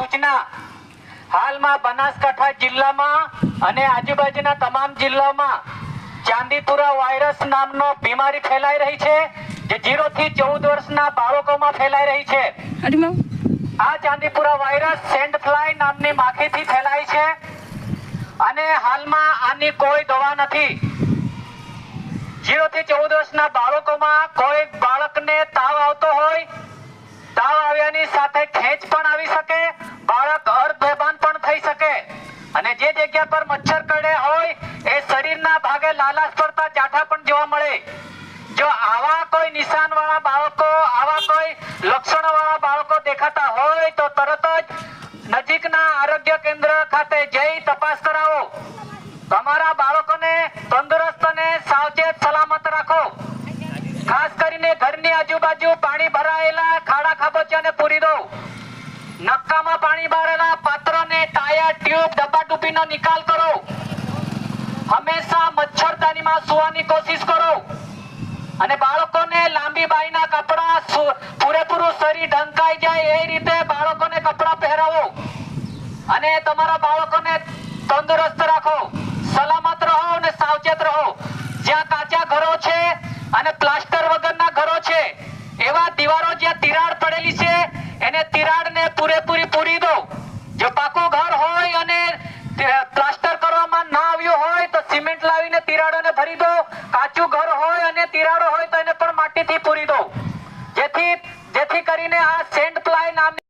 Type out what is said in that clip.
સૂચના. હાલમાં બનાસકાંઠા જિલ્લામાં અને આજુબાજુના તમામ જિલ્લામાં ચાંદીપુરા વાયરસ નામનો બીમારી ફેલાઈ રહી છે જે જીરો થી ચૌદ વર્ષના બાળકોમાં ફેલાઈ રહી છે. આ ચાંદીપુરા વાયરસ સેન્ડ ફ્લાય નામની માખીથી ફેલાય છે અને હાલમાં આની કોઈ દવા નથી. જીરો થી ચૌદ વર્ષના બાળકોમાં કોઈ બાળકને તાવ આવતો હોય તાવ આવ્યાની સાથે ખેંચ પણ આવી શકે જગ્યા પર મચ્છર કરડે હોય, એ શરીરના ભાગે લાલાશ પડતા જાઠા પણ જોવા મળે. જો આવા કોઈ નિશાન વાળા બાળકો, આવા કોઈ લક્ષણો વાળા બાળકો દેખાતા હોય, તો તરત જ નજીકના આરોગ્ય કેન્દ્ર ખાતે જઈ તપાસ કરાવો. તમારા બાળકોને તંદુરસ્ત અને સાવચેત સલામત રાખો. ખાસ કરીને ઘરની આજુબાજુ પાણી ભરાયેલા ખાડા ખાબોચિયાને પૂરી દો. નક્કામાં પાણી ભરેલા ટ્યુબ ડબ્બા ડુબ્બીનો નિકાલ કરો. હંમેશા મચ્છરદાનીમાં સુવાની કોશિશ કરો. અને બાળકોને લાંબી બાઈના કપડા પૂરેપૂરું શરીર ઢંકાઈ જાય એ રીતે બાળકોને કપડા પહેરાવો. અને તમારા બાળકોને તંદુરસ્ત રાખો. સલામત રહો અને સાવચેત રહો. જ્યાં કાચા ઘરો છે અને પ્લાસ્ટર વગરના ઘરો છે, એવા દિવારો જ્યાં તિરાડ પડેલી છે, એને તિરાડને પૂરેપૂરી પૂરી દો જો પાકું ઘર હોય અને તે- પ્લાસ્ટર કરવામાં ના આવ્યું હોય તો સિમેન્ટ લાવીને તિરાડોને ભરી દો કાચું ઘર હોય અને તિરાડો હોય તો એને પણ માટીથી પૂરી દો જેથી જેથી કરીને આ સેન્ટ પ્લાય નામની